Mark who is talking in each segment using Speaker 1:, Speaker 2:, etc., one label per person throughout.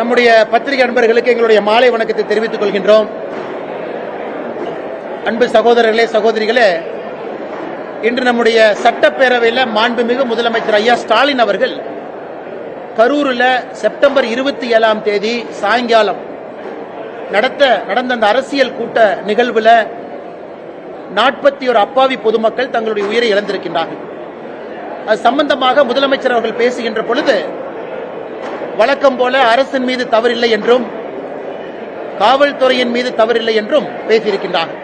Speaker 1: நம்முடைய பத்திரிகை அன்பர்களுக்கு எங்களுடைய மாலை வணக்கத்தை தெரிவித்துக் கொள்கின்றோம். அன்பு சகோதரர்களே சகோதரிகளே இன்று நம்முடைய சட்டப்பேரவையில் மாண்புமிகு முதலமைச்சர் ஐயா ஸ்டாலின் அவர்கள் கரூரில் செப்டம்பர் இருபத்தி ஏழாம் தேதி சாயங்காலம் நடத்த நடந்த அந்த அரசியல் கூட்ட நிகழ்வில் நாற்பத்தி ஒரு அப்பாவி பொதுமக்கள் தங்களுடைய உயிரை இழந்திருக்கின்றார்கள். அது சம்பந்தமாக முதலமைச்சர் அவர்கள் பேசுகின்ற பொழுது வழக்கம் போல அரசின் மீது தவறில்லை என்றும் காவல்துறையின் மீது தவறில்லை என்றும் பேசியிருக்கின்றார்கள்.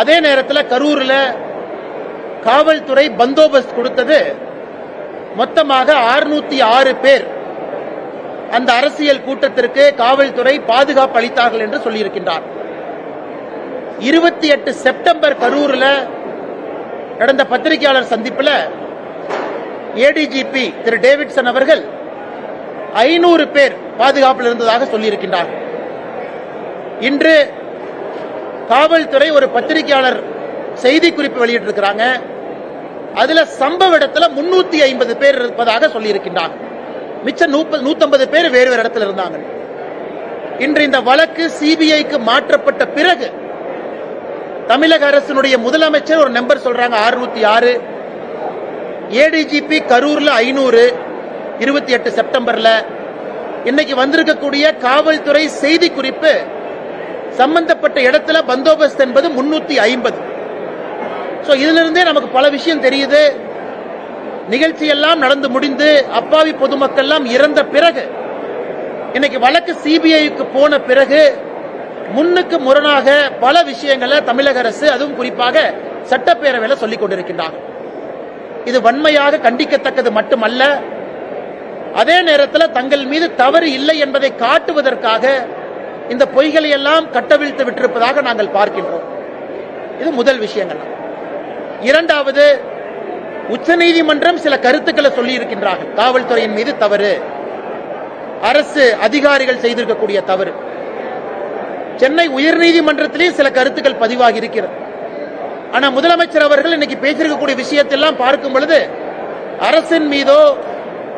Speaker 1: அதே நேரத்தில் கரூரில் காவல்துறை பந்தோபஸ்த் கொடுத்தது மொத்தமாக 606 ஆறு பேர். அந்த அரசியல் கூட்டத்திற்கு காவல்துறை பாதுகாப்பு அளித்தார்கள் என்று சொல்லியிருக்கின்றார். இருபத்தி எட்டு செப்டம்பர் கரூரில் நடந்த பத்திரிகையாளர் சந்திப்பில் ஏடிஜிபி திரு டேவிட்சன் அவர்கள் ஐநூறு பேர் பாதுகாப்பில் இருந்ததாக சொல்லியிருக்கின்றார். இன்று காவல்துறை ஒரு பத்திரிகையாளர் செய்தி குறிப்பு வெளியிட்டிருக்கிறாங்க. அதுல சம்பவ இடத்துல முன்னூத்தி ஐம்பது பேர் இருப்பதாக சொல்லியிருக்கின்றார். மிச்சம் நூத்தம்பது பேர் வேறு வேறு இடத்துல இருந்தாங்க. இன்று இந்த வழக்கு சிபிஐக்கு மாற்றப்பட்ட பிறகு தமிழக அரசினுடைய முதலமைச்சர் ஒரு நம்பர் சொல்றாங்க அறுநூத்தி ஆறு. ஏடிஜிபி கரூர்ல ஐநூறு. இருபத்தி எட்டு செப்டம்பர்ல இன்னைக்கு வந்திருக்கக்கூடிய காவல்துறை செய்தி குறிப்பு சம்பந்தப்பட்ட இடத்துல பந்தோபஸ்த் என்பது முன்னூத்தி ஐம்பது. ஸோ இதுல இருந்தே நமக்கு பல விஷயம் தெரியுது. நிகழ்ச்சி எல்லாம் நடந்து முடிந்து அப்பாவி பொதுமக்கள் எல்லாம் இறந்த பிறகு இன்னைக்கு வழக்கு சிபிஐக்கு போன பிறகு முன்னுக்கு முரணாக பல விஷயங்களை தமிழக அரசு அதுவும் குறிப்பாக சட்டப்பேரவையில் சொல்லிக் கொண்டிருக்கின்றார்கள் இது வன்மையாக கண்டிக்கத்தக்கது மட்டுமல்ல அதே நேரத்தில் தங்கள் மீது தவறு இல்லை என்பதை காட்டுவதற்காக இந்த பொய்களை எல்லாம் கட்டவிழ்த்து விட்டிருப்பதாக நாங்கள் பார்க்கின்றோம். இது முதல் விஷயங்கள். இரண்டாவது உச்சநீதிமன்றம் சில கருத்துக்களை சொல்லி இருக்கின்றார்கள் காவல்துறையின் மீது தவறு. அரசு அதிகாரிகள் செய்திருக்கக்கூடிய தவறு. சென்னை உயர்நீதிமன்றத்திலே சில கருத்துக்கள் பதிவாகி இருக்கிறது. ஆனா முதலமைச்சர் அவர்கள் இன்னைக்கு பேசியிருக்கக்கூடிய விஷயத்தெல்லாம் பார்க்கும் பொழுது அரசின் மீதோ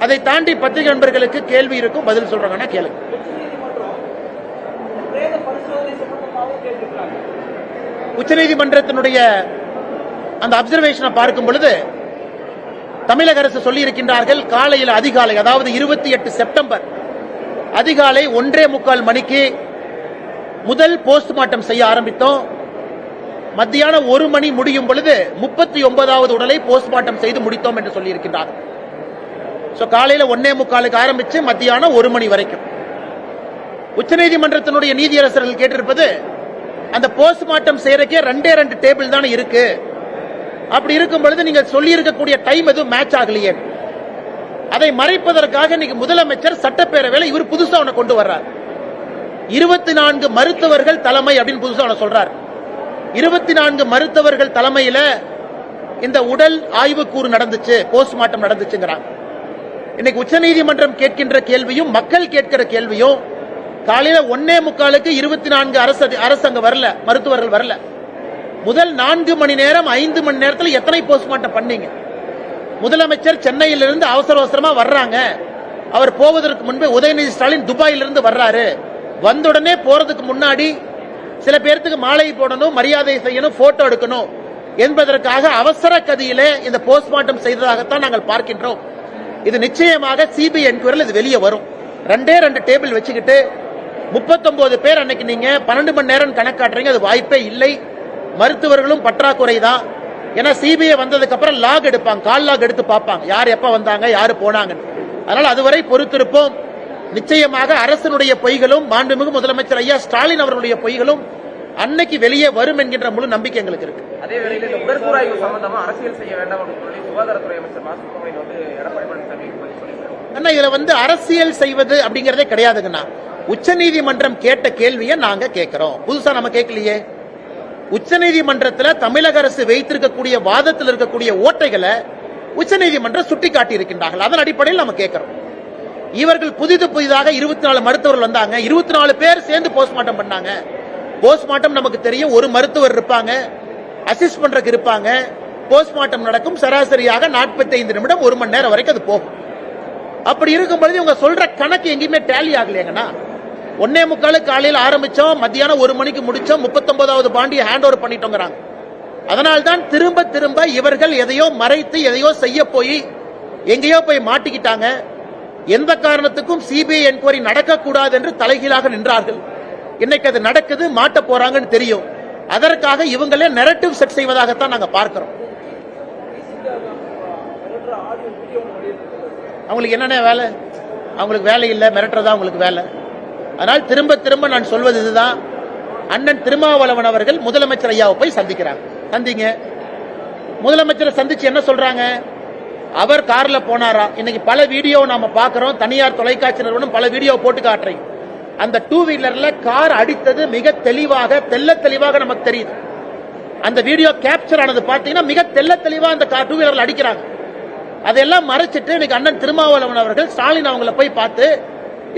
Speaker 1: அதை தாண்டி பத்திரிகை நண்பர்களுக்கு கேள்வி இருக்கும் பதில் சொல்றாங்கன்னா கேளுங்க உச்சநீதிமன்றத்தினுடைய அந்த அப்சர்வேஷனை பார்க்கும் பொழுது தமிழக அரசு சொல்லி இருக்கின்றார்கள் காலையில் அதிகாலை அதாவது இருபத்தி எட்டு செப்டம்பர் அதிகாலை ஒன்றே முக்கால் மணிக்கு முதல் போஸ்ட்மார்ட்டம் செய்ய ஆரம்பித்தோம். மத்தியானம் ஒரு மணி முடியும் பொழுது முப்பத்தி ஒன்பதாவது உடலை போஸ்ட்மார்ட்டம் செய்து முடித்தோம் என்று சொல்லியிருக்கின்றார் ஸோ காலையில் ஒன்னே முக்காலுக்கு ஆரம்பித்து மத்தியானம் ஒரு மணி வரைக்கும். உச்சநீதிமன்றத்தினுடைய நீதியரசர்கள் கேட்டிருப்பது அந்த போஸ்ட்மார்ட்டம் செய்யறக்கே ரெண்டே ரெண்டு டேபிள் தானே இருக்கு. அப்படி இருக்கும் பொழுது நீங்க சொல்லி இருக்கக்கூடிய டைம் எதுவும் மேட்ச் ஆகலையே. அதை மறைப்பதற்காக இன்னைக்கு முதலமைச்சர் சட்டப்பேரவையில் இவர் புதுசா அவனை கொண்டு வர்றார். இருபத்தி நான்கு மருத்துவர்கள் தலைமை அப்படின்னு புதுசா அவனை சொல்றார். இருபத்தி நான்கு மருத்துவர்கள் தலைமையில இந்த உடல் ஆய்வுக்கூறு நடந்துச்சு போஸ்ட்மார்ட்டம் நடந்துச்சுங்கிறாங்க. இன்னைக்கு உச்சநீதிமன்றம் கேட்கின்ற கேள்வியும் மக்கள் கேட்கிற கேள்வியும் காலையில ஒன்னே முக்காலுக்கு இருபத்தி நான்கு அரசு அரசு வரல மருத்துவர்கள் வரல. முதல் நான்கு மணி நேரம் ஐந்து மணி நேரத்தில் எத்தனை போஸ்ட்மார்ட்டம் பண்ணீங்க? முதலமைச்சர் சென்னையிலிருந்து அவசர அவசரமா வர்றாங்க. அவர் போவதற்கு முன்பே உதயநிதி ஸ்டாலின் துபாயிலிருந்து வர்றாரு. வந்த உடனே போறதுக்கு முன்னாடி சில பேர்த்துக்கு மாலை போடணும் மரியாதை செய்யணும் போட்டோ எடுக்கணும் என்பதற்காக அவசர கதியிலே இந்த போஸ்ட்மார்ட்டம் செய்ததாகத்தான் நாங்கள் பார்க்கின்றோம். இது நிச்சயமாக சிபிஐ என்கொயரில் இது வெளியே வரும். ரெண்டே ரெண்டு டேபிள் வச்சுக்கிட்டு முப்பத்தொன்பது பேர் அன்னைக்கு நீங்க பன்னெண்டு மணி நேரம் கணக்காட்டுறீங்க அது வாய்ப்பே இல்லை. மருத்துவர்களும் பற்றாக்குறை தான் ஏன்னா சிபிஐ வந்ததுக்கு அப்புறம் லாக் எடுப்பாங்க கால் லாக் எடுத்து பார்ப்பாங்க. யார் எப்ப வந்தாங்க யாரு போனாங்கன்னு. அதனால அதுவரை பொறுத்திருப்போம். நிச்சயமாக அரசனுடைய பொய்களும் மாண்புமிகு முதலமைச்சர் ஐயா ஸ்டாலின் அவர்களுடைய பொய்களும் அன்னைக்கு வெளியே வரும் என்கின்ற முழு நம்பிக்கை எங்களுக்கு இருக்கு.
Speaker 2: அதே வேளையில் இந்த உடற்கூறாய்வு சம்பந்தமா அரசியல் செய்ய வேண்டாம் அப்படின்னு சொல்லி சுகாதாரத்துறை அமைச்சர் மா சுப்பிரமணியன் வந்து எடப்பாடி பழனிசாமி பதில் சொல்லியிருக்காரு.
Speaker 1: அண்ணா இதுல வந்து அரசியல் செய்வது அப்படிங்கறதே கிடையாதுங்கண்ணா. உச்சநீதிமன்றம் கேட்ட கேள்வியை நாங்க கேட்கிறோம் புதுசா நம்ம கேட்கலையே உச்சநீதிமன்றத்துல தமிழக அரசு வைத்திருக்கக்கூடிய வாதத்தில் இருக்கக்கூடிய ஓட்டைகளை உச்சநீதிமன்றம் சுட்டிக்காட்டி இருக்கின்றார்கள். அதன் அடிப்படையில் நம்ம கேட்கிறோம் இவர்கள் புதிது புதிதாக இருபத்தி நாலு மருத்துவர்கள் வந்தாங்க. இருபத்தி நாலு பேர் சேர்ந்து போஸ்ட்மார்ட்டம் பண்ணாங்க. போஸ்ட்மார்ட்டம் நமக்கு தெரியும். ஒரு மருத்துவர் இருப்பாங்க. அசிஸ்ட் பண்றதுக்கு இருப்பாங்க. போஸ்ட்மார்ட்டம் நடக்கும். சராசரியாக 45 நிமிடம் ஒரு மணி நேரம் வரைக்கும் அது போகும். அப்படி இருக்கும் பொழுது இவங்க சொல்ற கணக்கு எங்கேயுமே டேலி ஆகலையாங்கண்ணா. ஒன்னே முக்காலு காலையில் ஆரம்பிச்சோம். மத்தியானம் ஒரு மணிக்கு முடிச்சோம். முப்பத்தொன்பதாவது பாண்டியை ஹேண்ட் ஓவர் பண்ணிட்டோங்கிறாங்க. அதனால்தான் திரும்ப திரும்ப இவர்கள் எதையோ மறைத்து எதையோ செய்ய போய் எங்கேயோ போய் மாட்டிக்கிட்டாங்க. எந்த காரணத்துக்கும் சிபிஐ என்கொயரி நடக்கக்கூடாது என்று தலைகீழாக நின்றார்கள். இன்னைக்கு அது நடக்குது மாட்ட போறாங்கன்னு தெரியும். அதற்காக இவங்களே நெரட்டிவ் செட் செய்வதாகத்தான் நாங்க பார்க்கிறோம். அவங்களுக்கு என்னென்ன வேலை? அவங்களுக்கு வேலை இல்லை மிரட்டுறதா அவங்களுக்கு வேலை. அதனால் திரும்ப திரும்ப நான் சொல்வது இதுதான். அண்ணன் திருமாவளவன் அவர்கள் முதலமைச்சர் ஐயாவை போய் சந்திக்கிறாங்க. சந்திங்க. முதலமைச்சரை சந்திச்சு என்ன சொல்றாங்க? அவர் கார்ல போனாரா? இன்னைக்கு பல வீடியோ நாம பாக்குறோம் தனியார் தொலைக்காட்சி நிறுவனம் பல வீடியோ போட்டு காட்டுறீங்க. அந்த டூ வீலர்ல கார் அடித்தது மிக தெளிவாக தெள்ள தெளிவாக நமக்கு தெரியுது. அந்த வீடியோ கேப்சர் ஆனது பாத்தீங்கன்னா மிக தெல்ல தெளிவா அந்த கார் டூ வீலர்ல அடிக்கிறாங்க. அதெல்லாம் மறைச்சிட்டு இன்னைக்கு அண்ணன் திருமாவளவன் அவர்கள் ஸ்டாலின் அவங்கள போய் பார்த்து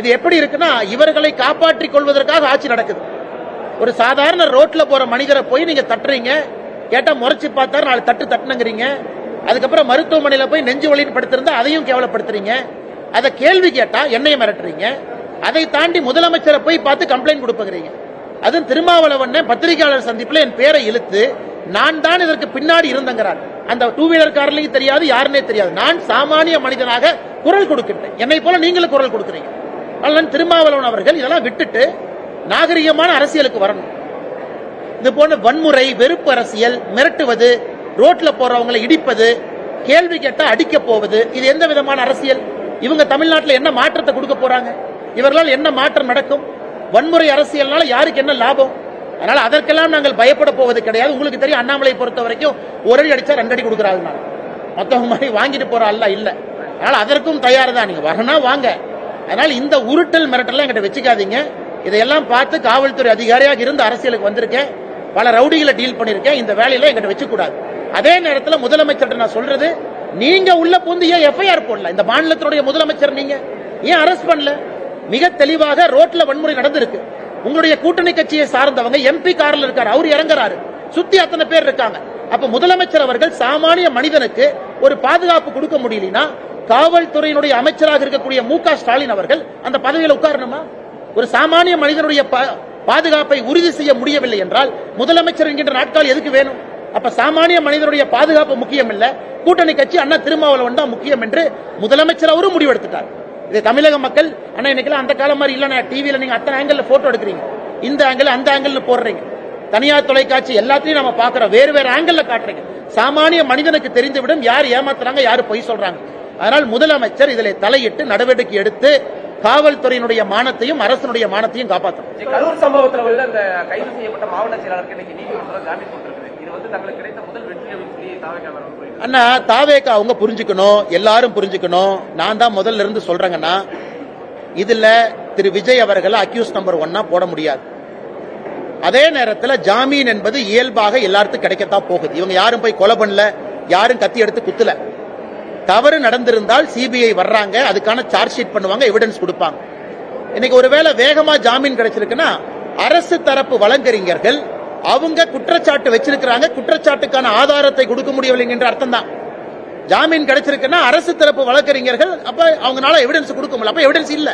Speaker 1: இது எப்படி இருக்குன்னா இவர்களை காப்பாற்றிக் கொள்வதற்காக ஆட்சி நடக்குது. ஒரு சாதாரண ரோட்ல போற மனிதரை போய் நீங்க தட்டுறீங்க கேட்டா முறைச்சு பார்த்தா நாலு தட்டு தட்டுனுங்கிறீங்க. அதுக்கப்புறம் மருத்துவமனையில போய் நெஞ்சு வழின்னு படுத்திருந்தா அதையும் கேவலப்படுத்துறீங்க. அதை கேள்வி கேட்டா என்னையும் மிரட்டுறீங்க. அதை தாண்டி முதலமைச்சரை போய் பார்த்து கம்ப்ளைண்ட் கொடுப்பீங்க அதுவும் திருமாவளவன் பத்திரிகையாளர் சந்திப்பில் என் பேரை இழுத்து நான் தான் இதற்கு பின்னாடி இருந்தங்கிறார். அந்த டூ வீலர் காரலையும் தெரியாது யாருன்னே தெரியாது. நான் சாமானிய மனிதனாக குரல் கொடுக்கின்றேன். என்னை போல நீங்களும் குரல் கொடுக்குறீங்க. அதனால திருமாவளவன் அவர்கள் இதெல்லாம் விட்டுட்டு நாகரிகமான அரசியலுக்கு வரணும். இது போன்ற வன்முறை வெறுப்பு அரசியல் மிரட்டுவது ரோட்ல போறவங்களை இடிப்பது கேள்வி கேட்டா அடிக்க போவது இது எந்த விதமான அரசியல்? இவங்க தமிழ்நாட்டில் என்ன மாற்றத்தை கொடுக்க போறாங்க? இவர்களால் என்ன மாற்றம் நடக்கும்? வன்முறை அரசியல்னால யாருக்கு என்ன லாபம்? அதனால அதற்கெல்லாம் நாங்கள் பயப்பட போவது கிடையாது. உங்களுக்கு தெரியும் அண்ணாமலை பொறுத்த வரைக்கும் ஒரு அடி அடிச்சா ரெண்டு அடி நான். மொத்தம் மாதிரி வாங்கிட்டு போற அல்ல இல்ல. அதனால அதற்கும் தயார் தான் நீங்க வரனா வாங்க. அதனால இந்த உருட்டல் மிரட்டல்லாம் எங்கிட்ட வச்சுக்காதீங்க. இதையெல்லாம் பார்த்து காவல்துறை அதிகாரியாக இருந்து அரசியலுக்கு வந்திருக்கேன். பல ரவுடிகளை டீல் பண்ணிருக்கேன். இந்த வேலையில எங்கிட்ட வச்சு கூடாது அதே நேரத்தில் முதலமைச்சர் நான் சொல்றது நீங்க உள்ள புந்து ஏன் எஃப்ஐஆர் போடல? இந்த மாநிலத்தினுடைய முதலமைச்சர் நீங்க. ஏன் அரெஸ்ட் பண்ணல? மிக தெளிவாக ரோட்ல வன்முறை நடந்திருக்கு. உங்களுடைய கூட்டணி கட்சியை சார்ந்தவங்க எம்பி கார்ல இருக்காரு அவர் இறங்குறாரு. சுத்தி அத்தனை பேர் இருக்காங்க. அப்ப முதலமைச்சர் அவர்கள் சாமானிய மனிதனுக்கு ஒரு பாதுகாப்பு கொடுக்க முடியலனா காவல்துறையினுடைய அமைச்சராக இருக்கக்கூடிய மு ஸ்டாலின் அவர்கள் அந்த பதவியில் உட்காரணுமா? ஒரு சாமானிய மனிதனுடைய பா- பாதுகாப்பை உறுதி செய்ய முடியவில்லை என்றால் முதலமைச்சர் என்கின்ற நாட்கள் எதுக்கு வேணும்? அப்ப சாமானிய மனிதனுடைய பாதுகாப்பு முக்கியம் இல்ல கூட்டணி கட்சி அண்ணா திருமாவளவன் தான் முக்கியம் என்று முதலமைச்சர் அவரும் முடிவெடுத்துட்டார். இது தமிழக மக்கள் ஆனால் இன்னைக்கெல்லாம் அந்த காலம் மாதிரி இல்ல டிவியில நீங்க அத்தனை ஆங்கிள் போட்டோ எடுக்கிறீங்க. இந்த ஆங்கிள் அந்த ஆங்கிள் போடுறீங்க. தனியார் தொலைக்காட்சி எல்லாத்தையும் நம்ம பார்க்கிறோம். வேறு வேறு ஆங்கிள் காட்டுறீங்க. சாமானிய மனிதனுக்கு தெரிந்துவிடும். யார் ஏமாத்துறாங்க யார் பொய் சொல்றாங்க. அதனால் முதலமைச்சர் இதில் தலையிட்டு நடவடிக்கை எடுத்து காவல்துறையினுடைய மானத்தையும் அரசனுடைய மானத்தையும் காப்பாற்றணும்
Speaker 2: கரூர் சம்பவத்தில் அந்த கைது செய்யப்பட்ட மாவட்ட செயலாளருக்கு இன்னைக்கு நீதிமன்றம் ஜாமீன்
Speaker 1: அண்ணா தாவேக்கா அவங்க புரிஞ்சுக்கணும் எல்லாரும் புரிஞ்சுக்கணும். நான் தான் முதல்ல இருந்து சொல்றேங்கன்னா இதுல திரு விஜய் அவர்களை அக்யூஸ் நம்பர் ஒன்னா போட முடியாது. அதே நேரத்தில் ஜாமீன் என்பது இயல்பாக எல்லாருக்கும் கிடைக்கத்தான் போகுது. இவங்க யாரும் போய் கொலை பண்ணல யாரும் கத்தி எடுத்து குத்துல. தவறு நடந்திருந்தால் சிபிஐ வர்றாங்க அதுக்கான சார்ஜ் ஷீட் பண்ணுவாங்க எவிடன்ஸ் கொடுப்பாங்க. இன்னைக்கு ஒருவேளை வேகமா ஜாமீன் கிடைச்சிருக்குன்னா அரசு தரப்பு வழக்கறிஞர்கள் அவங்க குற்றச்சாட்டு வச்சிருக்கிறாங்க. குற்றச்சாட்டுக்கான ஆதாரத்தை கொடுக்க முடியவில்லை என்ற அர்த்தம் தான் ஜாமீன் கிடைச்சிருக்குன்னா அரசு தரப்பு வழக்கறிஞர்கள் அப்ப அவங்களால எவிடன்ஸ் கொடுக்க முடியல. அப்ப எவிடன்ஸ் இல்ல.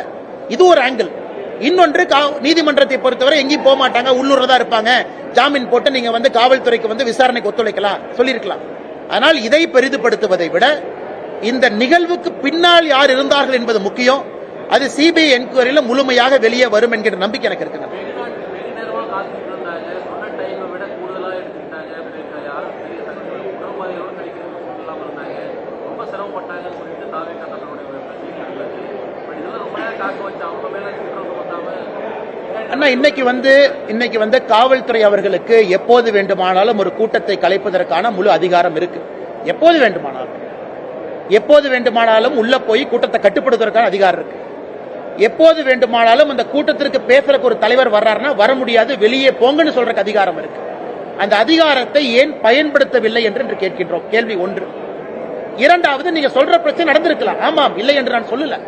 Speaker 1: இது ஒரு ஆங்கிள் இன்னொன்று கா- நீதிமன்றத்தை பொறுத்தவரை எங்கேயும் போக மாட்டாங்க. உள்ளூர்ல தான் இருப்பாங்க. ஜாமீன் போட்டு நீங்க வந்து காவல்துறைக்கு வந்து விசாரணைக்கு ஒத்துழைக்கலாம். சொல்லியிருக்கலாம். ஆனால் இதை பெரிதுபடுத்துவதை விட இந்த நிகழ்வுக்கு பின்னால் யார் இருந்தார்கள் என்பது முக்கியம். அது சிபிஐ என்கொயரியில முழுமையாக வெளியே வரும் என்கிற நம்பிக்கை எனக்கு இருக்கிறது
Speaker 3: வெகு நேரமா காத்துட்டு இருந்தாங்க சொன்ன டைமை விட கூடுதலா எடுத்துக்கிட்டாங்க அப்படின்ற யாரும் பெரிய தகவல் உணவுபாதையோடு கிடைக்கிறது இல்லாம இருந்தாங்க ரொம்ப சிரமப்பட்டாங்கன்னு சொல்லிட்டு தாவேக்கா தங்களுடைய பிரச்சனை பட் இதெல்லாம் ரொம்ப நேரம் காக்க வச்சு அவங்க மேல குற்றம் வந்தாம
Speaker 1: அண்ணா இன்னைக்கு வந்து இன்னைக்கு வந்து காவல்துறை அவர்களுக்கு எப்போது வேண்டுமானாலும் ஒரு கூட்டத்தை கலைப்பதற்கான முழு அதிகாரம் இருக்கு. எப்போது வேண்டுமானாலும். எப்போது வேண்டுமானாலும் உள்ள போய் கூட்டத்தை கட்டுப்படுத்துவதற்கான அதிகாரம் இருக்கு. எப்போது வேண்டுமானாலும் அந்த கூட்டத்திற்கு பேசுறதுக்கு ஒரு தலைவர் வர்றாருன்னா வர முடியாது வெளியே போங்கன்னு சொல்றதுக்கு அதிகாரம் இருக்கு. அந்த அதிகாரத்தை ஏன் பயன்படுத்தவில்லை என்று கேட்கின்றோம். கேள்வி ஒன்று. இரண்டாவது நீங்க சொல்ற பிரச்சனை நடந்திருக்கலாம். ஆமாம் இல்லை என்று நான் சொல்லல.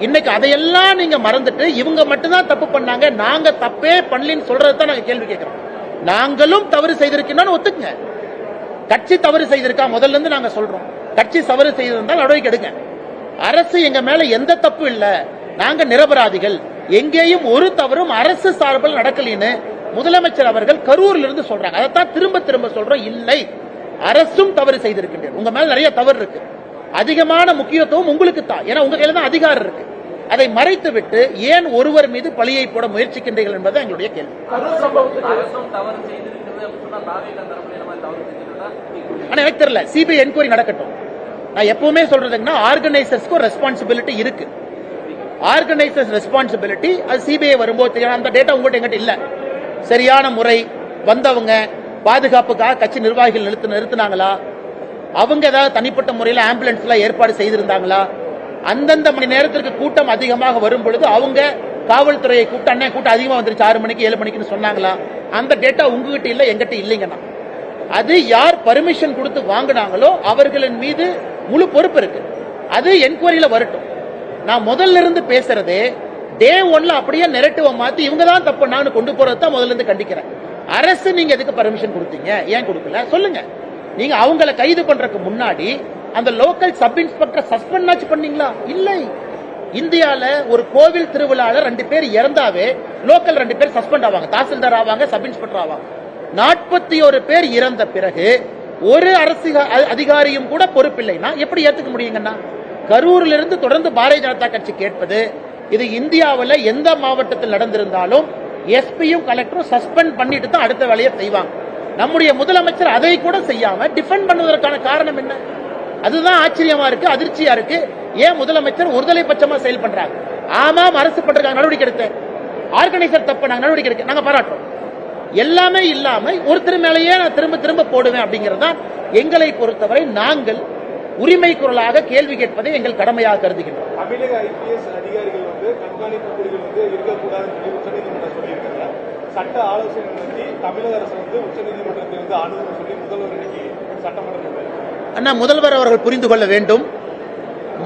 Speaker 1: இன்னைக்கு அதையெல்லாம் நீங்க மறந்துட்டு இவங்க மட்டும்தான் தப்பு பண்ணாங்க நாங்க தப்பே பண்ணலன்னு சொல்றதை தான் நாங்க கேள்வி கேட்கிறோம். நாங்களும் தவறு செய்திருக்கோம்னு ஒத்துக்குங்க. கட்சி தவறு செய்திருக்கா? முதல்ல இருந்து நாங்க சொல்றோம். கட்சி தவறு செய்திருந்தால் நடவடிக்கை எடுங்க. அரசு எங்க மேல எந்த தப்பு இல்ல. நாங்க நிரபராதிகள். எங்கேயும் ஒரு தவறும் அரசு சார்பில் நடக்கலின்னு முதலமைச்சர் அவர்கள் கரூர்ல இருந்து சொல்றாங்க. அதைத்தான் திரும்ப திரும்ப சொல்றோம். இல்லை. அரசும் தவறு செய்திருக்கின்றது. உங்க மேல நிறைய தவறு இருக்கு. அதிகமான முக்கியத்துவம் உங்களுக்கு தான் ஏன்னா உங்க கையில தான் அதிகாரம் இருக்கு. அதை மறைத்துவிட்டு ஏன் ஒருவர் மீது பழியை போட முயற்சிக்கின்றீர்கள் என்பது எங்களுடைய கேள்வி. ஆனா எனக்கு தெரியல. சிபிஐ என்கொயரி நடக்கட்டும். நான் எப்பவுமே சொல்றதுன்னா ஆர்கனைசர்ஸ்க்கு ரெஸ்பான்சிபிலிட்டி இருக்கு. ஆர்கனைசர்ஸ் ரெஸ்பான்சிபிலிட்டி அது சிபிஐ வரும்போது தெரியும் அந்த டேட்டா உங்கள்கிட்ட எங்கிட்ட இல்லை. சரியான முறை வந்தவங்க பாதுகாப்புக்காக கட்சி நிர்வாகிகள் நிறுத்து நிறுத்தினாங்களா? அவங்க ஏதாவது தனிப்பட்ட முறையில் ஆம்புலன்ஸ்லாம் ஏற்பாடு செய்திருந்தாங்களா? அந்தந்த மணி நேரத்திற்கு கூட்டம் அதிகமாக வரும் பொழுது அவங்க காவல்துறையை கூட்டம் அண்ணே கூட்டம் அதிகமாக வந்துருச்சு ஆறு மணிக்கு ஏழு மணிக்குன்னு சொன்னாங்களா? அந்த டேட்டா உங்ககிட்ட இல்லை எங்கிட்ட இல்லைங்கண்ணா அது யார் பர்மிஷன் கொடுத்து வாங்கினாங்களோ அவர்களின் மீது முழு பொறுப்பு இருக்கு. அது என்கொயரியில் வரட்டும். நான் முதல்ல இருந்து பேசுறதே டே ஒன்ல அப்படியே நெரட்டிவை மாத்தி இவங்க தான் தப்பு நான் கொண்டு போறது தான் முதல்ல இருந்து கண்டிக்கிறேன். அரசு நீங்க எதுக்கு பர்மிஷன் கொடுத்தீங்க? ஏன் கொடுக்கல? சொல்லுங்க. நீங்க அவங்கள கைது பண்றதுக்கு முன்னாடி அந்த லோக்கல் சப் இன்ஸ்பெக்டர் சஸ்பெண்ட் ஆச்சு பண்ணீங்களா? இல்லை. இந்தியால ஒரு கோவில் திருவிழால ரெண்டு பேர் இறந்தாவே லோக்கல் ரெண்டு பேர் சஸ்பெண்ட் ஆவாங்க. தாசில்தார் ஆவாங்க சப் இன்ஸ்பெக்டர் ஆவாங்க. நாற்பத்தி ஒரு பேர் இறந்த பிறகு ஒரு அரசு அதிகாரியும் கூட பொறுப்பில்லைன்னா எப்படி ஏத்துக்க முடியுங்கன்னா கரூரில் இருந்து தொடர்ந்து பாரதிய ஜனதா கட்சி கேட்பது இது இந்தியாவில் எந்த மாவட்டத்தில் நடந்திருந்தாலும் எஸ்பியும் கலெக்டரும் சஸ்பெண்ட் பண்ணிட்டு தான் அடுத்த வேலையை செய்வாங்க. நம்முடைய முதலமைச்சர் அதை கூட செய்யாம டிஃபெண்ட் பண்ணுவதற்கான காரணம் என்ன? அதுதான் ஆச்சரியமா இருக்கு அதிர்ச்சியா இருக்கு. ஏன் முதலமைச்சர் ஒருதலை பட்சமா செயல் பண்றாங்க ஆமாம் அரசு பண்றாங்க நடவடிக்கை எடுத்த. ஆர்கனைசர் தப்பு நாங்க நடவடிக்கை எடுக்க நாங்க பாராட்டுறோம். எல்லாமே இல்லாம ஒருத்தர் மேலேயே நான் திரும்ப திரும்ப போடுவேன் அப்படிங்கிறது தான் எங்களை பொறுத்தவரை நாங்கள் உரிமை குரலாக கேள்வி கேட்பதை எங்கள் கடமையாக கருதுகின்றோம்.
Speaker 4: தமிழக ஐபிஎஸ் அதிகாரிகள் வந்து கண்காணிப்பு குழுவில் வந்து இருக்கக்கூடாதுன்னு உச்சநீதிமன்றம் சொல்லியிருக்காங்க. சட்ட ஆலோசனை நடத்தி தமிழக அரசு வந்து உச்சநீதிமன்றத்தை வந்து அணுகுன்னு சொல்லி முதல்வர் இன்னைக்கு சட்டமன்றத்தில்
Speaker 1: அண்ணா முதல்வர் அவர்கள் புரிந்து கொள்ள வேண்டும்.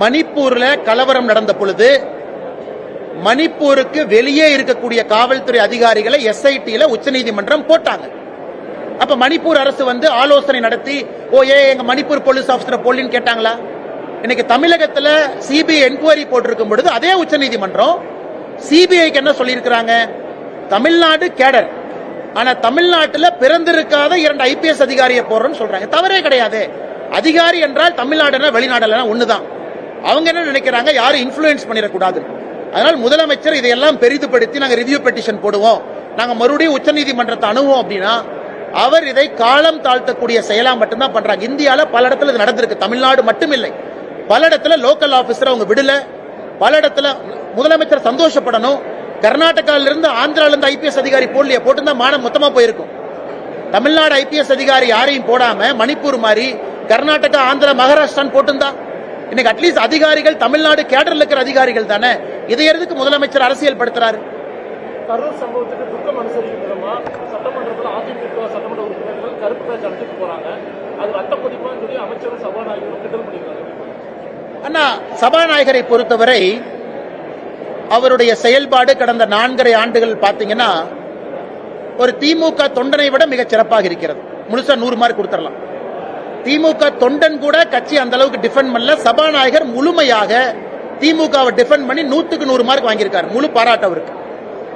Speaker 1: மணிப்பூரில் கலவரம் நடந்த பொழுது மணிப்பூருக்கு வெளியே இருக்கக்கூடிய காவல்துறை அதிகாரிகளை எஸ்ஐடியில் உச்சநீதிமன்றம் போட்டாங்க. அப்ப மணிப்பூர் அரசு வந்து ஆலோசனை நடத்தி ஓ ஏ எங்க மணிப்பூர் போலீஸ் ஆபீசர் போலின்னு கேட்டாங்களா? இன்னைக்கு தமிழகத்துல சிபிஐ என்கொயரி போட்டிருக்கும் பொழுது அதே உச்சநீதிமன்றம் சிபிஐக்கு என்ன சொல்லியிருக்கிறாங்க? தமிழ்நாடு கேடர். ஆனா தமிழ்நாட்டில் பிறந்திருக்காத இரண்டு ஐபிஎஸ் அதிகாரியை போடுறோம்னு சொல்றாங்க. தவறே கிடையாது. அதிகாரி என்றால் தமிழ்நாடுனா வெளிநாடுனா ஒண்ணுதான். அவங்க என்ன நினைக்கிறாங்க? யாரும் இன்ஃப்ளூயன்ஸ் பண்ணிடக்கூடாது. அதனால் முதலமைச்சர் இதையெல்லாம் பெரிதுபடுத்தி நாங்கள் ரிவ்யூ பெட்டிஷன் போடுவோம். நாங்கள் மறுபடியும் உச்சநீதிமன்றத்தை அணுவோம் அப்படின்னா அவர் இதை காலம் தாழ்த்தக்கூடிய செயலா மட்டும்தான் பண்றாங்க. இந்தியால பல இடத்துல இது நடந்திருக்கு. தமிழ்நாடு மட்டும் இல்லை பல இடத்துல லோக்கல் ஆபீசர் அவங்க விடல. பல இடத்துல முதலமைச்சர் சந்தோஷப்படணும். கர்நாடகால இருந்து ஆந்திரால இருந்து ஐபிஎஸ் அதிகாரி போடலையே போட்டுதான் மானம் மொத்தமா போயிருக்கும். தமிழ்நாடு ஐபிஎஸ் அதிகாரி யாரையும் போடாம மணிப்பூர் மாதிரி கர்நாடகா ஆந்திரா மகாராஷ்டிரான்னு போட்டிருந்தா இன்னைக்கு அட்லீஸ்ட் அதிகாரிகள் தமிழ்நாடு கேடர்ல இருக்கிற அதிகாரிகள் தானே? இதை எதுக்கு முதலமைச்சர் அரசியல் படுத்துறாரு?
Speaker 5: கரூர் சம்பவத்துக்கு துக்கம் அனுசரிக்கும் விதமா சட்டமன்றத்தில் அதிமுக சட்டமன்ற உறுப்பினர்கள் கருப்பு பேச்சு அழைச்சிட்டு போறாங்க. அது ரத்த கொதிப்பான்னு சொல்லி அமைச்சரும் சபாநாயகரும் கிண்டல் பண்ணிக்கிறாங்க
Speaker 1: அண்ணா சபாநாயகரை பொறுத்தவரை அவருடைய செயல்பாடு கடந்த நான்கரை ஆண்டுகள் பாத்தீங்கன்னா ஒரு திமுக தொண்டனை விட மிகச் சிறப்பாக இருக்கிறது. முழுசா நூறு மார்க் கொடுத்துடலாம். திமுக தொண்டன் கூட கட்சி அந்த அளவுக்கு டிஃபெண்ட் பண்ணல. சபாநாயகர் முழுமையாக திமுகவை டிஃபெண்ட் பண்ணி நூத்துக்கு நூறு மார்க் வாங்கியிருக்காரு. முழு பாராட்டு அவருக்கு.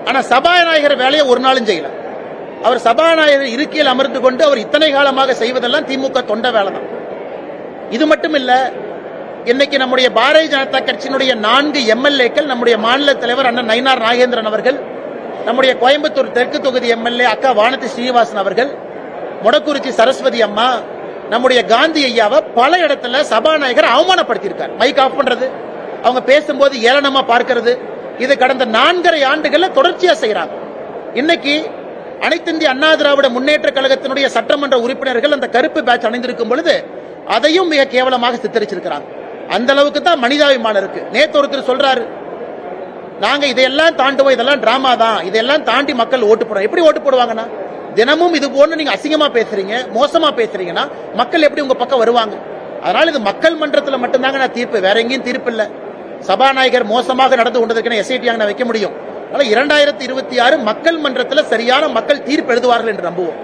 Speaker 1: ஆனா சபாநாயகர் வேலையை ஒரு நாளும் செய்யல. அவர் சபாநாயகர் இருக்கையில் அமர்ந்து கொண்டு அவர் இத்தனை காலமாக செய்வதெல்லாம் திமுக தொண்ட வேலை தான். இது மட்டும் இல்ல இன்னைக்கு நம்முடைய பாரதிய ஜனதா கட்சியினுடைய நான்கு எம்எல்ஏக்கள் நம்முடைய மாநில தலைவர் அண்ணன் நயினார் நாகேந்திரன் அவர்கள் நம்முடைய கோயம்புத்தூர் தெற்கு தொகுதி எம்எல்ஏ அக்கா வானதி ஸ்ரீனிவாசன் அவர்கள் மொடக்குறிச்சி சரஸ்வதி அம்மா நம்முடைய காந்தி ஐயாவை பல இடத்துல சபாநாயகர் அவமானப்படுத்தியிருக்கார். மைக் ஆஃப் பண்றது. அவங்க பேசும்போது ஏளனமா பார்க்கிறது. இது கடந்த நான்கரை ஆண்டுகள்ல தொடர்ச்சியா செய்யறாங்க இன்னைக்கு அனைத்து இந்திய அண்ணா திராவிட முன்னேற்ற கழகத்தினுடைய சட்டமன்ற உறுப்பினர்கள் அந்த கருப்பு பேட்ச் அணிந்திருக்கும் பொழுது அதையும் மிக கேவலமாக சித்தரிச்சிருக்கிறாங்க. அந்த அளவுக்கு தான் மனிதாபிமானம் இருக்கு. நேத்து ஒருத்தர் சொல்றாரு நாங்க இதையெல்லாம் தாண்டுவோம். இதெல்லாம் டிராமா தான். இதெல்லாம் தாண்டி மக்கள் ஓட்டு போடுறோம். எப்படி ஓட்டு போடுவாங்கன்னா தினமும் இது போன்று நீங்க அசிங்கமா பேசுறீங்க மோசமா பேசுறீங்கன்னா மக்கள் எப்படி உங்க பக்கம் வருவாங்க? அதனால இது மக்கள் மன்றத்துல மட்டும்தாங்க நான் தீர்ப்பு. வேற எங்கேயும் தீர்ப்பு இல்ல. சபாநாயகர் மோசமாக நடந்து கொண்டதற்கான எஸ்ஐடி நான் வைக்க முடியும். அதனால இரண்டாயிரத்தி இருபத்தி ஆறு மக்கள் மன்றத்துல சரியான மக்கள் தீர்ப்பு எழுதுவார்கள் என்று நம்புவோம்.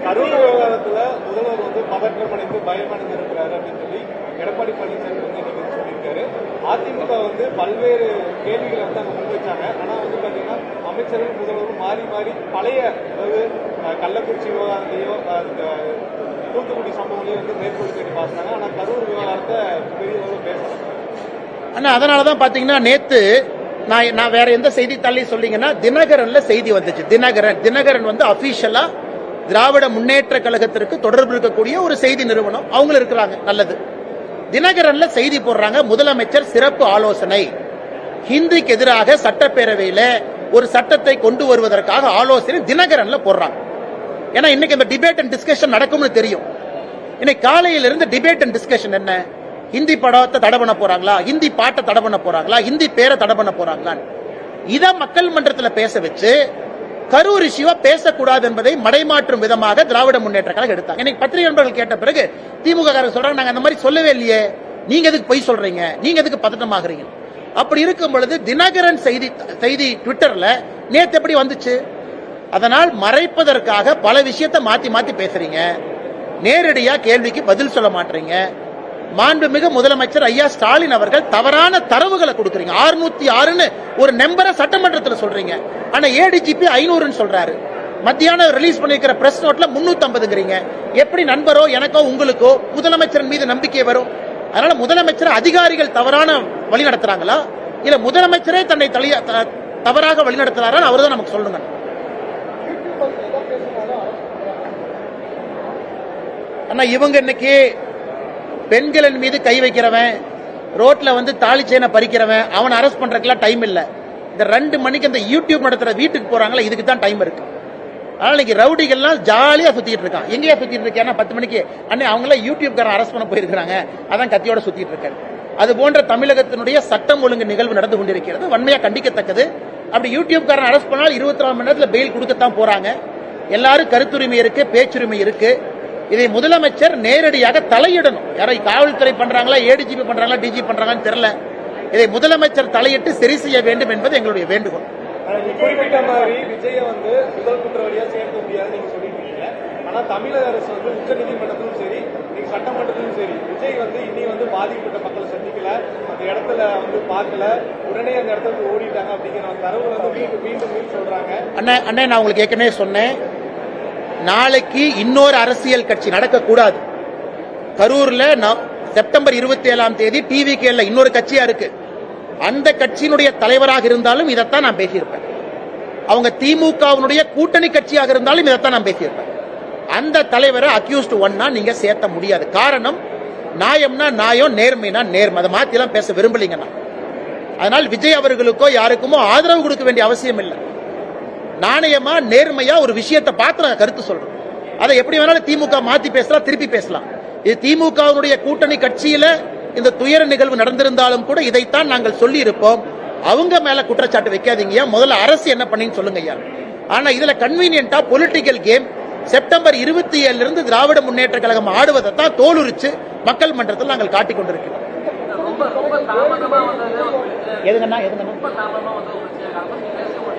Speaker 4: அதிமுக வந்து பல்வேறு கேள்விகளை வந்து அங்க முன்வைச்சாங்க. ஆனா வந்து பாத்தீங்கன்னா அமைச்சர்கள் முதல்வரும் மாறி மாறி பழைய கள்ளக்குறிச்சி விவகாரத்தையோ தூத்துக்குடி சம்பவங்களையும் வந்து மேற்கோள் கேட்டு பாசினாங்க ஆனா கரூர் விவகாரத்தை பெரிய அளவு பேசல.
Speaker 1: அதனாலதான் பாத்தீங்கன்னா நேத்து நான் நான் வேற எந்த செய்தித்தாளையும் சொல்லிங்கன்னா தினகரன்ல செய்தி வந்துச்சு. தினகரன் தினகரன் வந்து அபிஷியலா திராவிட முன்னேற்ற கழகத்திற்கு தொடர்பு இருக்கக்கூடிய ஒரு செய்தி நிறுவனம். அவங்களும் இருக்கிறாங்க நல்லது. தினகரன்ல செய்தி போடுறாங்க முதலமைச்சர் சிறப்பு ஆலோசனை. ஹிந்திக்கு எதிராக சட்டப்பேரவையில ஒரு சட்டத்தை கொண்டு வருவதற்காக ஆலோசனை தினகரன்ல போடுறாங்க. ஏன்னா இன்னைக்கு இந்த டிபேட் அண்ட் டிஸ்கஷன் நடக்கும்னு தெரியும். இன்னைக்கு காலையில இருந்து டிபேட் அண்ட் டிஸ்கஷன் என்ன? ஹிந்தி படத்தை தடை பண்ண போறாங்களா? ஹிந்தி பாட்டை தடை பண்ண போறாங்களா? ஹிந்தி பேரை தடை பண்ண போறாங்களான்னு. இத மக்கள் மன்றத்தில் பேச வச்சு கரூர் இஷ்யூவா பேசக்கூடாது என்பதை மடைமாற்றும் விதமாக திராவிட முன்னேற்ற கழகம் எடுத்தாங்க. இன்னைக்கு பத்திரிகை நண்பர்கள் கேட்ட பிறகு திமுக காரங்க சொல்றாங்க நாங்க அந்த மாதிரி சொல்லவே இல்லையே. நீங்க எதுக்கு பொய் சொல்றீங்க? நீங்க எதுக்கு பதட்டமாகறீங்க? அப்படி இருக்கும் பொழுது தினகரன் செய்தி செய்தி ட்விட்டர்ல நேத்து எப்படி வந்துச்சு? அதனால் மறைப்பதற்காக பல விஷயத்தை மாத்தி மாத்தி பேசுறீங்க. நேரடியா கேள்விக்கு பதில் சொல்ல மாட்டீங்க. மாண்புமிகு முதலமைச்சர் ஐயா ஸ்டாலின் அவர்கள் தவறான தரவுகளை கொடுக்குறீங்க. 606 ஆறுன்னு ஒரு நம்பரை சட்டமன்றத்தில் சொல்றீங்க. ஆனா ஏடிஜிபி ஐநூறுன்னு சொல்றாரு. மத்தியானம் ரிலீஸ் பண்ணிருக்கிற பிரஸ் நோட்ல 350ங்கிறீங்க எப்படி நண்பரோ எனக்கோ உங்களுக்கோ முதலமைச்சர் மீது நம்பிக்கை வரும்? அதனால முதலமைச்சர் அதிகாரிகள் தவறான வழி நடத்துறாங்களா? இல்ல முதலமைச்சரே தன்னை த- தவறாக வழி நடத்துறாரா அவர் தான் நமக்கு சொல்லுங்க. அண்ணா இவங்க இன்னைக்கு பெண்களின் மீது கை வைக்கிறவன் ரோட்ல வந்து தாலி செயினை பறிக்கிறவன் அவனை அரெஸ்ட் பண்றதுக்குலாம் டைம் இல்ல. இந்த ரெண்டு மணிக்கு அந்த யூடியூப் நடத்துற வீட்டுக்கு போறாங்களா இதுக்கு தான் டைம் இருக்கு. அதனால இன்னைக்கு ரவுடிகள்லாம் ஜாலியா சுத்திட்டு இருக்கான். எங்கேயா சுத்திட்டு இருக்கேன் பத்து மணிக்கு. அண்ணே அவங்களாம் யூடியூப்காரன் அரெஸ்ட் பண்ண போயிருக்காங்க அதான் கத்தியோட சுத்திட்டு இருக்காரு அது போன்ற தமிழகத்தினுடைய சட்டம் ஒழுங்கு நிகழ்வு நடந்து கொண்டிருக்கிறது. வன்மையா கண்டிக்கத்தக்கது. அப்படி யூடியூப்காரன் அரெஸ்ட் பண்ணால் இருபத்தி நாலு மணி நேரத்தில் பெயில் கொடுக்கத்தான் போறாங்க. எல்லாரும் கருத்துரிமை இருக்கு பேச்சுரிமை இருக்கு. இதை முதலமைச்சர் நேரடியாக தலையிடணும். யாரை காவல்துறை பண்றாங்களா ஏடிஜிபி பண்றாங்களா டிஜி பண்றாங்கன்னு தெரியல. இதை முதலமைச்சர் தலையிட்டு சரி செய்ய வேண்டும் என்பது எங்களுடைய வேண்டுகோள்.
Speaker 4: குறிப்பிட்ட மாதிரி விஜய வந்து முதல் குற்றவாளியா சேர்க்க முடியாது நீங்க சொல்லிருக்கீங்க ஆனா தமிழக அரசு வந்து உச்ச நீதிமன்றத்திலும் சரி நீங்க சட்டமன்றத்திலும் சரி விஜய் வந்து இனி வந்து பாதிக்கப்பட்ட மக்களை சந்திக்கல. அந்த இடத்துல வந்து பார்க்கல. உடனே அந்த இடத்துல ஓடிட்டாங்க அப்படிங்கிற தரவு வந்து மீண்டும் மீண்டும் சொல்றாங்க.
Speaker 1: நான் உங்களுக்கு ஏற்கனவே சொன்னேன். நாளைக்கு இன்னொரு அரசியல் கட்சி நடக்கக்கூடாது. கரூர்ல செப்டம்பர் இருபத்தி ஏழாம் தேதி டிவி கேல இன்னொரு கட்சியா இருக்கு. அந்த கட்சியினுடைய தலைவராக இருந்தாலும் இதைத்தான் நான் பேசியிருப்பேன். அவங்க திமுகவினுடைய கூட்டணி கட்சியாக இருந்தாலும் இதைத்தான் நான் பேசியிருப்பேன். அந்த தலைவரை அக்யூஸ்ட் ஒன்னா நீங்க சேர்த்த முடியாது. காரணம் நியாயம்னா நியாயம் நேர்மைனா நேர்மை. அதை மாத்திலாம் பேச விரும்பலீங்கன்னா அதனால் விஜய் அவர்களுக்கோ யாருக்குமோ ஆதரவு கொடுக்க வேண்டிய அவசியம் இல்லை. நாணயமா நேர்மையா ஒரு விஷயத்தை பார்த்து நான் கருத்து சொல்றேன் அதை எப்படி வேணாலும் திமுக மாத்தி பேசலாம் திருப்பி பேசலாம். இது திமுகவினுடைய கூட்டணி கட்சியில இந்த துயர நிகழ்வு நடந்திருந்தாலும் கூட இதைத்தான் நாங்கள் சொல்லி இருப்போம் அவங்க மேல குற்றச்சாட்டு வைக்காதீங்க. முதல்ல அரசு என்ன பண்ணின்னு சொல்லுங்க ஐயா. ஆனா இதுல கன்வீனியன்டா பொலிட்டிக்கல் கேம் செப்டம்பர் இருபத்தி ஏழுல இருந்து திராவிட முன்னேற்ற கழகம் ஆடுவதை தான் தோலுரிச்சு மக்கள் மன்றத்தில் நாங்கள் காட்டிக் கொண்டிருக்கிறோம். எதுங்கண்ணா எதுங்கண்ணா?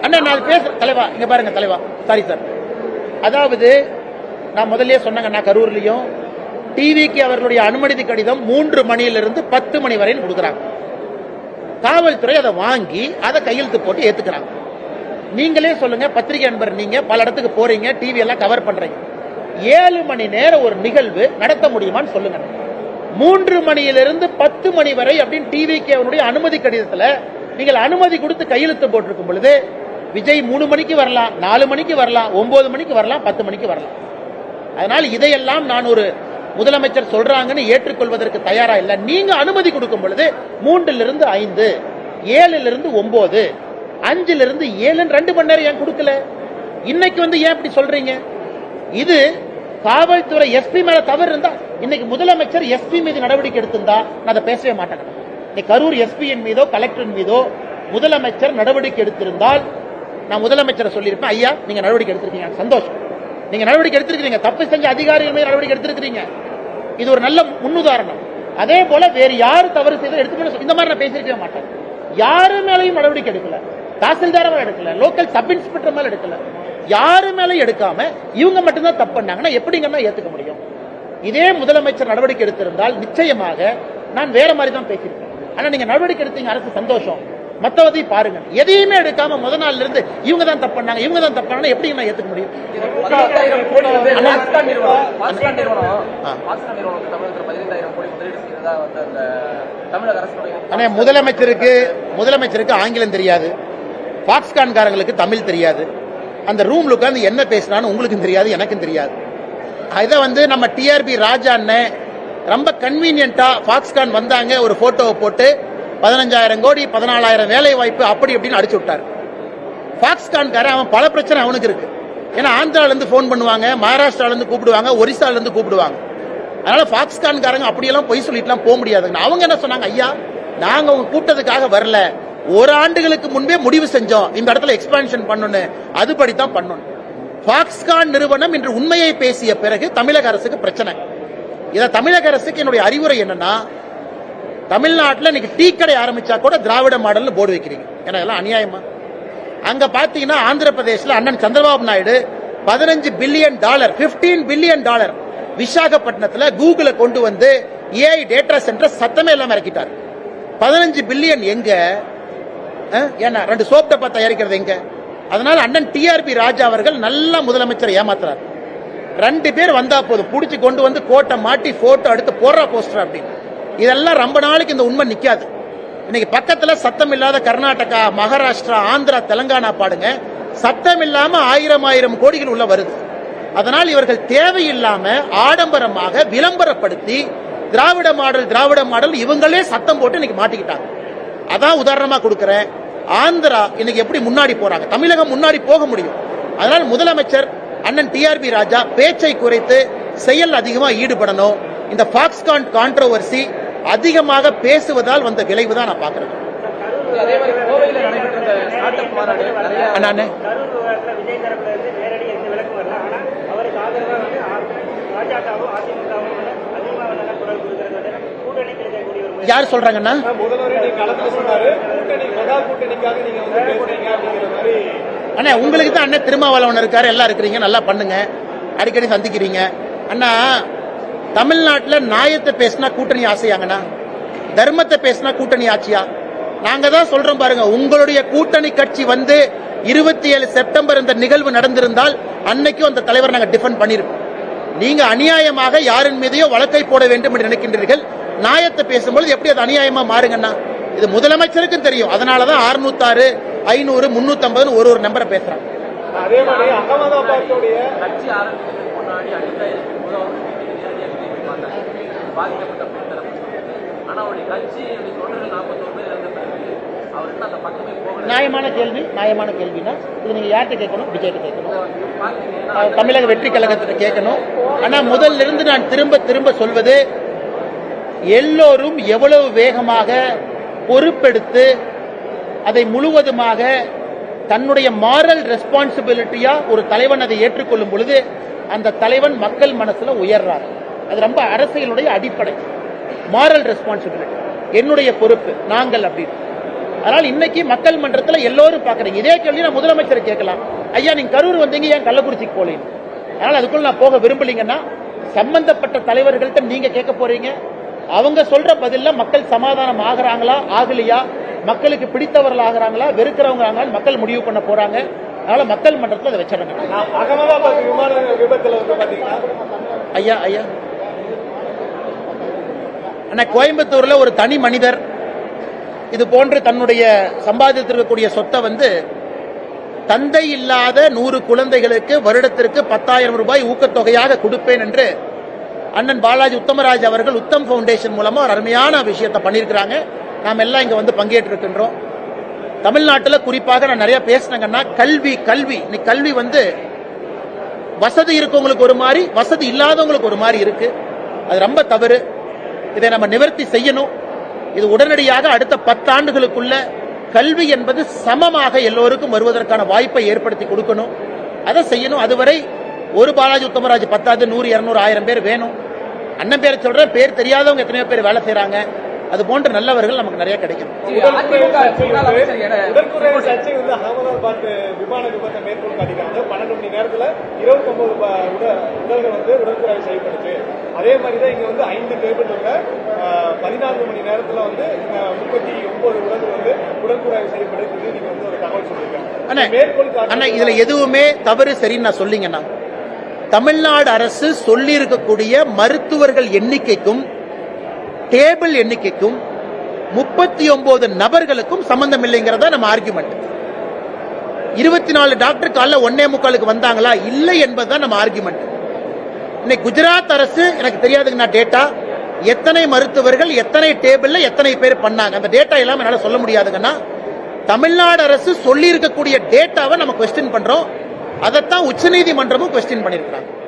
Speaker 1: அண்ணா நான் பேச தலைவா இங்க பாருங்க தலைவா. சாரி சார் அதாவது நான் முதல்லயே சொன்னேங்க நான் கரூர்லயும் டிவிக்கு அவர்களுடைய அனுமதி கடிதம் மூன்று மணியிலிருந்து பத்து மணி வரையும் கொடுக்குறாங்க. காவல்துறை அதை வாங்கி அதை கையெழுத்து போட்டு ஏத்துக்கிறாங்க. நீங்களே சொல்லுங்க பத்திரிகை நண்பர் நீங்க பல இடத்துக்கு போறீங்க டிவி எல்லாம் கவர் பண்றீங்க. ஏழு மணி நேரம் ஒரு நிகழ்வு நடத்த முடியுமான்னு சொல்லுங்க மூன்று மணியிலிருந்து பத்து மணி வரை அப்படின்னு டிவிக்கு கேவனுடைய அனுமதி கடிதத்தில் நீங்கள் அனுமதி கொடுத்து கையெழுத்து போட்டிருக்கும் பொழுது விஜய் மூணு மணிக்கு வரலாம் நாலு மணிக்கு வரலாம் ஒன்பது மணிக்கு வரலாம் பத்து மணிக்கு வரலாம். அதனால் இதையெல்லாம் நான் ஒரு முதலமைச்சர் சொல்றாங்கன்னு ஏற்றுக்கொள்வதற்கு தயாரா இல்லை. நீங்க அனுமதி கொடுக்கும் பொழுது மூன்றுல இருந்து ஐந்து ஏழுல இருந்து ஒன்பது அஞ்சுல இருந்து ஏழுன்னு ரெண்டு மணி நேரம் ஏன் கொடுக்கல? இன்னைக்கு வந்து ஏன் இப்படி சொல்றீங்க? இது காவல்துறை எஸ்பி மேல தவறு இருந்தா இன்னைக்கு முதலமைச்சர் எஸ்பி மீது நடவடிக்கை எடுத்திருந்தா நான் அதை பேசவே மாட்டேன். இன்னைக்கு கரூர் எஸ்பியின் மீதோ கலெக்டரின் மீதோ முதலமைச்சர் நடவடிக்கை எடுத்திருந்தால் நான் முதலமைச்சரை சொல்லியிருப்பேன் ஐயா நீங்க நடவடிக்கை எடுத்திருக்கீங்க. சந்தோஷம். நீங்க நடவடிக்கை எடுத்திருக்கீங்க தப்பு செஞ்ச அதிகாரிகள் மீது நடவடிக்கை எடுத்திருக்கீங்க இது ஒரு நல்ல முன்னுதாரணம். அதே போல வேறு யாரு தவறு செய்து எடுத்து இந்த மாதிரி நான் பேசியிருக்கவே மாட்டேன். யாரு மேலையும் நடவடிக்கை எடுக்கல. தாசில்தார் மேல எடுக்கல. லோக்கல் சப் இன்ஸ்பெக்டர் மேல எடுக்கல. யாரு மேலையும் எடுக்காம இவங்க மட்டும்தான் தப்பு பண்ணாங்கன்னா எப்படிங்கன்னா ஏத்துக்க முடியும். இதே முதலமைச்சர் நடவடிக்கை எடுத்திருந்தால் நிச்சயமாக நான் வேற மாதிரி தான் பேசியிருப்பேன். ஆனா நீங்க நடவடிக்கை எடுத்தீங்க அரசு சந்தோஷம். மத்தவதை பாருங்க. எதையுமே எடுக்காம முத நாள்ல இருந்து இவங்க தான் தப்பு பண்ணாங்க இவங்க தான் தப்பு பண்ணாங்க எப்படி நான் ஏத்துக்க முடியும்? ஆனா முதலமைச்சருக்கு முதலமைச்சருக்கு ஆங்கிலம் தெரியாது. பாக்ஸ்கான்காரங்களுக்கு தமிழ் தெரியாது. அந்த ரூம்ல உட்காந்து என்ன பேசினான்னு உங்களுக்கும் தெரியாது எனக்கும் தெரியாது. இதை வந்து நம்ம டிஆர்பி ராஜா அண்ணன் ரொம்ப கன்வீனியண்டா பாக்ஸ்கான் வந்தாங்க ஒரு போட்டோவை போட்டு பதினஞ்சாயிரம் கோடி பதினாலாயிரம் வேலை வாய்ப்பு அப்படி இப்படின்னு அடிச்சு விட்டார். பாக்ஸ்கான்காரன் அவன் பல பிரச்சனை அவனுக்கு இருக்கு. ஏன்னா ஆந்திரால இருந்து ஃபோன் பண்ணுவாங்க மகாராஷ்டிரால இருந்து கூப்பிடுவாங்க ஒரிசால இருந்து கூப்பிடுவாங்க. அதனால பாக்ஸ்கான்காரங்க அப்படியெல்லாம் பொய் சொல்லிட்டுலாம் போக முடியாதுங்க. அவங்க என்ன சொன்னாங்க ஐயா நாங்க அவங்க கூட்டத்துக்காக வரல. ஒரு ஆண்டுகளுக்கு முன்பே முடிவு செஞ்சோம். இந்த இடத்துல எக்ஸ்பான்ஷன் பண்ணணும் அதுபடி தான் பண்ணணும். பாக்ஸ்கான் நிறுவனம் இன்று உண்மையை பேசிய பிறகு தமிழக அரசுக்கு பிரச்சனை. இதை தமிழக அரசுக்கு என்னுடைய அறிவுரை என்னன்னா தமிழ்நாட்டில் இன்னைக்கு டீ கடை ஆரம்பிச்சா கூட திராவிட மாடல்னு போர்டு வைக்கிறீங்க. ஏன்னா இதெல்லாம் அநியாயமா? அங்க பாத்தீங்கன்னா ஆந்திர பிரதேசில் அண்ணன் சந்திரபாபு நாயுடு பதினஞ்சு பில்லியன் டாலர் 15 பில்லியன் டாலர் விசாகப்பட்டினத்தில் கூகுளை கொண்டு வந்து ஏஐ டேட்டா சென்டர் சத்தமே இல்லாமல் இறக்கிட்டார். பதினஞ்சு பில்லியன் எங்க? ஏன்னா ரெண்டு சோப் டப்பா தயாரிக்கிறது எங்க? அதனால அண்ணன் டிஆர்பி ராஜா அவர்கள் நல்ல முதலமைச்சரை ஏமாத்துறார். ரெண்டு பேர் வந்தா போதும். பிடிச்சி கொண்டு வந்து கோட்டை மாட்டி போட்டோ எடுத்து போடுறா போஸ்டர் அப்படின்னு. இதெல்லாம் ரொம்ப நாளைக்கு இந்த உண்மை நிக்காது. இன்னைக்கு பக்கத்துல சத்தம் இல்லாத கர்நாடகா மகாராஷ்டிரா ஆந்திரா தெலங்கானா பாடுங்க. சத்தம் இல்லாம ஆயிரம் ஆயிரம் கோடிகள் உள்ள வருது. அதனால் இவர்கள் தேவையில்லாம ஆடம்பரமாக விளம்பரப்படுத்தி திராவிட மாடல் திராவிட மாடல் இவங்களே சத்தம் போட்டு இன்னைக்கு மாட்டிக்கிட்டாங்க. அதான் உதாரணமா கொடுக்கிறேன். ஆந்திரா இன்னைக்கு எப்படி முன்னாடி போறாங்க? தமிழகம் முன்னாடி போக முடியும். அதனால் முதலமைச்சர் அண்ணன் டிஆர்பி ராஜா பேச்சை குறைத்து செயல் அதிகமா ஈடுபடணும். இந்த பாக்ஸ்கான் கான்ட்ரோவர்சி அதிகமாக பேசுவதால் வந்த விளைவு தான் நான் பாக்குறேன்
Speaker 2: அதே
Speaker 4: அப்படிங்கிற மாதிரி.
Speaker 1: அண்ணா உங்களுக்கு தான் அண்ணன் திருமாவளவன் இருக்காரு எல்லாம் இருக்கிறீங்க நல்லா பண்ணுங்க. அடிக்கடி சந்திக்கிறீங்க. அண்ணா தமிழ்நாட்டுல நியாயத்தை பேசினா கூட்டணி ஆசையாங்கண்ணா. தர்மத்தை பேசினா கூட்டணி ஆட்சியா நாங்க தான் சொல்றோம் பாருங்க உங்களுடைய கூட்டணி கட்சி வந்து இருபத்தி ஏழு செப்டம்பர் இந்த நிகழ்வு நடந்திருந்தால் அன்னைக்கும் அந்த தலைவர் நாங்க டிஃபெண்ட் பண்ணிருப்போம். நீங்க அநியாயமாக யாரின் மீதையோ வழக்கை போட வேண்டும் என்று நினைக்கின்றீர்கள். நியாயத்தை பேசும்போது எப்படி அது அநியாயமா மாறுங்கண்ணா இது முதலமைச்சருக்கும் தெரியும். அதனாலதான் அறுநூத்தாறு ஐநூறு முன்னூத்தி ஒரு ஒரு நம்பரை பேசுறாங்க
Speaker 4: அதே மாதிரி அகமதாபாத்துடைய
Speaker 3: கட்சி ஆரம்பிக்கிறதுக்கு முன்னாடி அனிதா இருக்கும்போது அவர் வீட்டுக்கு நேரடியாக திரும்பி பார்த்தாங்க பாதிக்கப்பட்ட பெண் தரப்பு சொல்லுது ஆனா அவருடைய கட்சி அப்படி தொண்டர்கள் நாற்பத்தோரு பேர் இருந்த பிறகு அவர் இன்னும் அந்த பக்கமே போகல.
Speaker 1: நியாயமான கேள்வி நியாயமான கேள்வினா இது நீங்க யார்கிட்ட கேட்கணும்? விஜய்கிட்ட கேட்கணும். தமிழக வெற்றி கழகத்திட்ட கேட்கணும். ஆனா முதல்ல இருந்து நான் திரும்ப திரும்ப சொல்வது எல்லோரும் எவ்வளவு வேகமாக பொறுப்பெடுத்து அதை முழுவதுமாக தன்னுடைய மாரல் ரெஸ்பான்சிபிலிட்டியா ஒரு தலைவன் அதை ஏற்றுக்கொள்ளும் பொழுது அந்த தலைவன் மக்கள் மனசுல உயர்றார். அது ரொம்ப அரசியலுடைய அடிப்படை. மாரல் ரெஸ்பான்சிபிலிட்டி என்னுடைய பொறுப்பு நாங்கள் அப்படின்னு. அதனால் இன்னைக்கு மக்கள் மன்றத்தில் எல்லோரும் பாக்குறீங்க இதே கேள்வி நான் முதலமைச்சரை கேட்கலாம். ஐயா நீங்க கரூர் வந்தீங்க ஏன் கள்ளக்குறிச்சிக்கு போலீங்க அதனால அதுக்குள்ள நான் போக விரும்பலீங்கன்னா சம்பந்தப்பட்ட தலைவர்கள்ட்ட நீங்க கேட்க போறீங்க. அவங்க சொல்ற பதில்ல மக்கள் சமாதானம் ஆகுறாங்களா ஆகலையா? மக்களுக்கு பிடித்தவர்கள் ஆகுறாங்களா? வெறுக்கிறவங்க மக்கள் முடிவு பண்ண போறாங்க. அதனால மக்கள் மன்றத்தில் அதை வச்சிடங்க
Speaker 4: அகமதாபாத் விமான விபத்துல வந்து பாத்தீங்கன்னா
Speaker 1: ஐயா ஐயா. அண்ணா கோயம்புத்தூர்ல ஒரு தனி மனிதர் இது போன்று தன்னுடைய சம்பாதித்திருக்கக்கூடிய சொத்தை வந்து தந்தை இல்லாத நூறு குழந்தைகளுக்கு வருடத்திற்கு பத்தாயிரம் ரூபாய் ஊக்கத்தொகையாக கொடுப்பேன் என்று அண்ணன் பாலாஜி உத்தமராஜ் அவர்கள் உத்தம் ஃபவுண்டேஷன் மூலமாக ஒரு அருமையான விஷயத்தை பண்ணியிருக்கிறாங்க. நாம் எல்லாம் இங்கே வந்து பங்கேற்றிருக்கின்றோம். தமிழ்நாட்டில் குறிப்பாக நான் நிறைய பேசினங்கன்னா கல்வி கல்வி. இன்னைக்கு கல்வி வந்து வசதி இருக்கவங்களுக்கு ஒரு மாதிரி வசதி இல்லாதவங்களுக்கு ஒரு மாதிரி இருக்கு. அது ரொம்ப தவறு. இதை நம்ம நிவர்த்தி செய்யணும். இது உடனடியாக அடுத்த பத்தாண்டுகளுக்குள்ள கல்வி என்பது சமமாக எல்லோருக்கும் வருவதற்கான வாய்ப்பை ஏற்படுத்தி கொடுக்கணும். அதை செய்யணும். அதுவரை ஒரு பாலாஜி உத்தமராஜ் பத்தாவது நூறு இரநூறு ஆயிரம் பேர் வேணும். அண்ணன் பேரை சொல்றேன் பேர் தெரியாதவங்க எத்தனையோ பேர் வேலை செய்றாங்க. அது போன்ற நல்லவர்கள் நமக்கு நிறைய கிடைக்கும்.
Speaker 4: உடற்குறை சர்ச்சை வந்து அகமதாபாத் விமான விபத்தை மேற்கோள் காட்டிக்காங்க பன்னெண்டு மணி நேரத்துல இருபத்தி ஒன்பது உடல்கள் வந்து உடற்குறை செய்யப்படுச்சு அதே மாதிரி தான் இங்க வந்து ஐந்து அஹ், பதினான்கு மணி நேரத்துல வந்து முப்பத்தி ஒன்பது உடல்கள் வந்து உடற்குறை செய்யப்படுது நீங்க வந்து ஒரு தகவல்
Speaker 1: அண்ணா
Speaker 4: சொல்லிருக்காங்க மேற்கோள்
Speaker 1: அண்ணா இதுல எதுவுமே தவறு சரின்னு நான் சொல்லிங்கண்ணா தமிழ்நாடு அரசு சொல்லி இருக்கக்கூடிய மருத்துவர்கள் எண்ணிக்கைக்கும் டேபிள் எண்ணிக்கைக்கும் முப்பத்தி ஒன்பது நபர்களுக்கும் சம்பந்தம் இல்லைங்கிறதா நம்ம ஆர்குமெண்ட் இருபத்தி நாலு டாக்டர் காலைல ஒன்னே முக்காலுக்கு வந்தாங்களா? இல்லை என்பதுதான் நம்ம ஆர்குமெண்ட் இன்னைக்கு குஜராத் அரசு எனக்கு தெரியாதுங்கண்ணா டேட்டா எத்தனை மருத்துவர்கள் எத்தனை டேபிள்ல எத்தனை பேர் பண்ணாங்க? அந்த டேட்டா எல்லாம் என்னால் சொல்ல முடியாதுங்கன்னா தமிழ்நாடு அரசு சொல்லி இருக்கக்கூடிய டேட்டாவை நம்ம கொஸ்டின் பண்றோம். அதைத்தான் உச்சநீதிமன்றமும் கொஸ்டின் பண்ணியிருக்காங்க